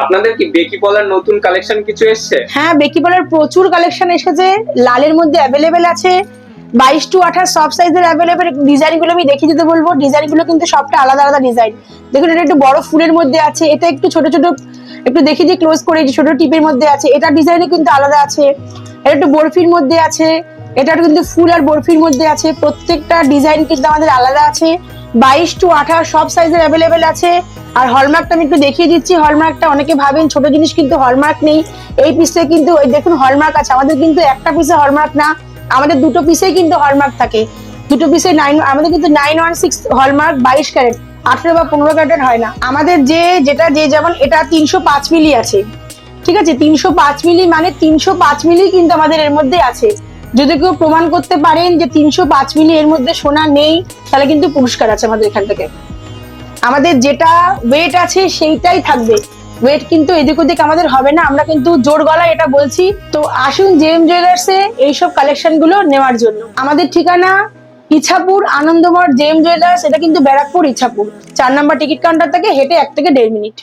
আপনাদের কি বেকি পলার নতুন কালেকশন কিছু এসছে? হ্যাঁ বেকি বলার প্রচুর কালেকশন এসেছে। লালের মধ্যে অ্যাভেলেবেল আছে। বাইশ টু আঠাশ সব সাইজের অ্যাভেলেবেল ডিজাইনগুলো আমি দেখিয়ে দিতে বলব। ডিজাইনগুলো কিন্তু সবটা আলাদা আলাদা ডিজাইন দেখুন, এটা একটু বড় ফুলের মধ্যে আছে। এটা একটু ছোট ছোট, একটু দেখিয়ে দিয়ে ক্লোজ করে ছোট টিপের মধ্যে আছে। এটা ডিজাইনে কিন্তু আলাদা আছে। এটা একটু বরফির মধ্যে আছে। এটা কিন্তু ফুল আর বরফির মধ্যে আছে। প্রত্যেকটা ডিজাইন কিন্তু আমাদের আলাদা আছে। বাইশ টু আঠাশ সব সাইজের অ্যাভেলেবেল আছে। আর হলমার্কটা আমি একটু দেখিয়ে দিচ্ছি। হলমার্কটা অনেকে ভাবেন ছোট জিনিস কিন্তু হলমার্ক নেই। এই পিসে কিন্তু দেখুন হলমার্ক আছে। আমাদের কিন্তু একটা পিসে হলমার্ক না, আমাদের দুটো পিসেই কিন্তু হলমার্ক থাকে। দুটো পিসে নাইন আমাদের কিন্তু নাইন ওয়ান সিক্স হলমার্ক বাইশ ক্যারেট, আঠেরো বা পনেরো ক্যারেট হয় না। আমাদের যে, যেটা যে যেমন, এটা তিনশো পাঁচ মিলি আছে। ঠিক আছে? তিনশো পাঁচ মিলি মানে তিনশো পাঁচ মিলি কিন্তু আমাদের এর মধ্যে আছে। যদি কেউ প্রমাণ করতে পারেন যে তিনশো পাঁচ মিলি এর মধ্যে সোনা নেই, তাহলে কিন্তু পুরস্কার আছে আমাদের এখান থেকে। আমাদের যেটা ওয়েট আছে সেইটাই থাকবে। ওয়েট কিন্তু এদিক ওদিক আমাদের হবে না, আমরা কিন্তু জোর গলা এটা বলছি। তো আসুন জেএম জুয়েলার্সে এইসব কালেকশনগুলো নেওয়ার জন্য। আমাদের ঠিকানা ইছাপুর, আনন্দমঠ জেএম জুয়েলার্স এটা কিন্তু ব্যারাকপুর, ইছাপুর। চার নাম্বার টিকিট কাউন্টার থেকে হেঁটে এক থেকে দেড় মিনিট।